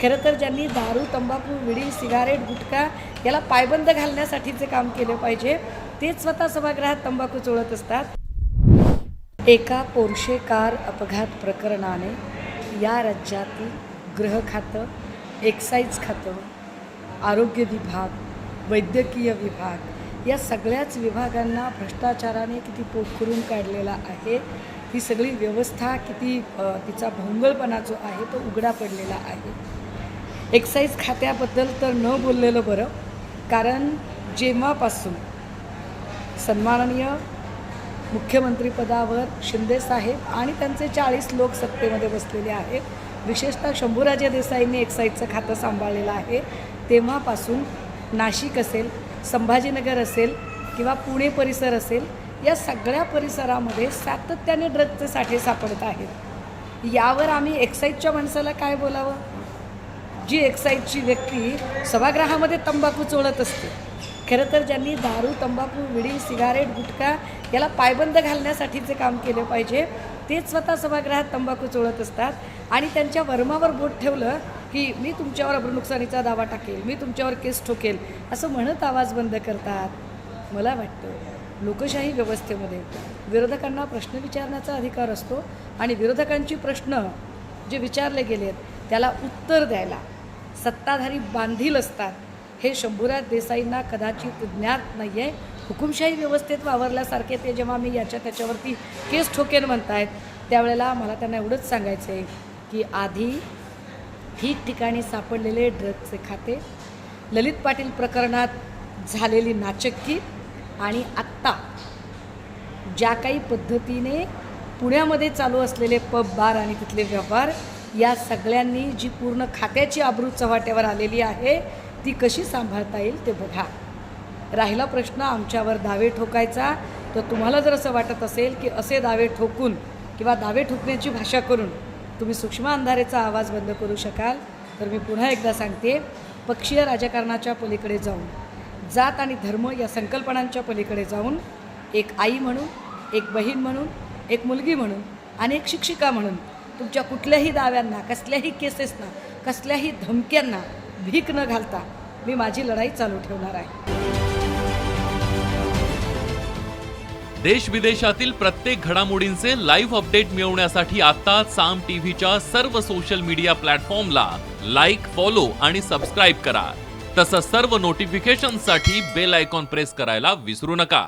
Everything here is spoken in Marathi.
खरं तर ज्यांनी दारू तंबाखू विडी सिगारेट गुटखा याला पायबंद घालण्यासाठीचे काम केले पाहिजे तेच स्वतः सभागृहात तंबाखू चोळत असतात. एका पोर्शे कार अपघात प्रकरणाने या राज्यातील गृह खातं एक्साईज खातं आरोग्य विभाग वैद्यकीय विभाग या सगळ्याच विभागांना भ्रष्टाचाराने किती पोखरून काढलेला आहे ही सगळी व्यवस्था किती तिचा भोंगळपणा जो आहे तो उघडा पडलेला आहे. एक्साईज खात्याबद्दल तर न बोललेलं बरं. कारण जेव्हापासून सन्माननीय मुख्यमंत्रीपदावर शिंदेसाहेब आणि त्यांचे चाळीस लोक सत्तेमध्ये बसलेले आहेत विशेषतः शंभूराजे देसाईंनी एक्साईजचं खातं सांभाळलेलं आहे तेव्हापासून नाशिक असेल संभाजीनगर असेल किंवा पुणे परिसर असेल या सगळ्या परिसरामध्ये सातत्याने ड्रग्जचे साठे सापडत आहेत. यावर आम्ही एक्साईजच्या माणसाला काय बोलावं? जी एक्साईजची व्यक्ती सभागृहामध्ये तंबाखू चोळत असते. खरं तर ज्यांनी दारू तंबाखू विडी सिगारेट गुटखा याला पायबंद घालण्यासाठीचे काम केले पाहिजे तेच स्वतः सभागृहात तंबाखू चोळत असतात आणि त्यांच्या वर्मावर बोट ठेवलं की मी तुमच्यावर अब्रनुकसानीचा दावा टाकेल मी तुमच्यावर केस ठोकेल असं म्हणत आवाज बंद करतात. मला वाटतं लोकशाही व्यवस्थेमध्ये विरोधकांना प्रश्न विचारण्याचा अधिकार असतो आणि विरोधकांची प्रश्न जे विचारले गेलेत त्याला उत्तर द्यायला सत्ताधारी बांधील असतात. हे शंभूराज देसाईंना कदाचित ज्ञात नाही आहे हुकुमशाही व्यवस्थेत वावरल्यासारखे ते जेव्हा मी याच्या त्याच्यावरती केस ठोकेन म्हणतायत त्यावेळेला मला त्यांना एवढंच सांगायचं आहे की आधी ठिकठिकाणी सापडलेले ड्रगचे खाते ललित पाटील प्रकरणात झालेली नाचक्की आणि आत्ता ज्या काही पद्धतीने पुण्यामध्ये चालू असलेले पब बार आणि तिथले व्यवहार या सगळ्यांनी जी पूर्ण खात्याची आबरू चव्हाट्यावर आलेली आहे ती कशी सांभाळता येईल ते बघा. राहिला प्रश्न आमच्यावर दावे ठोकायचा तर तुम्हाला जर असं वाटत असेल की असे दावे ठोकून किंवा दावे ठोकण्याची भाषा करून तुम्ही सूक्ष्म अंधारेचा आवाज बंद करू शकाल तर मी पुन्हा एकदा सांगते पक्षीय राजकारणाच्या पलीकडे जाऊन जात आणि धर्म या संकल्पनांच्या पलीकडे जाऊन एक आई म्हणून एक बहीण म्हणून एक मुलगी म्हणून आणि एक शिक्षिका म्हणून तुमच्या कुठल्याही दाव्यांना कसल्याही केसेसना कसल्याही धमक्यांना भीक न घालता मी माझी लढाई चालू ठेवणार आहे. देश विदेशातील प्रत्येक घडामोडींचे लाईव्ह अपडेट मिळवण्यासाठी आता साम टीव्हीच्या सर्व सोशल मीडिया प्लॅटफॉर्मला लाईक फॉलो आणि सबस्क्राईब करा. तसंच सर्व नोटिफिकेशनसाठी बेल आयकॉन प्रेस करायला विसरू नका.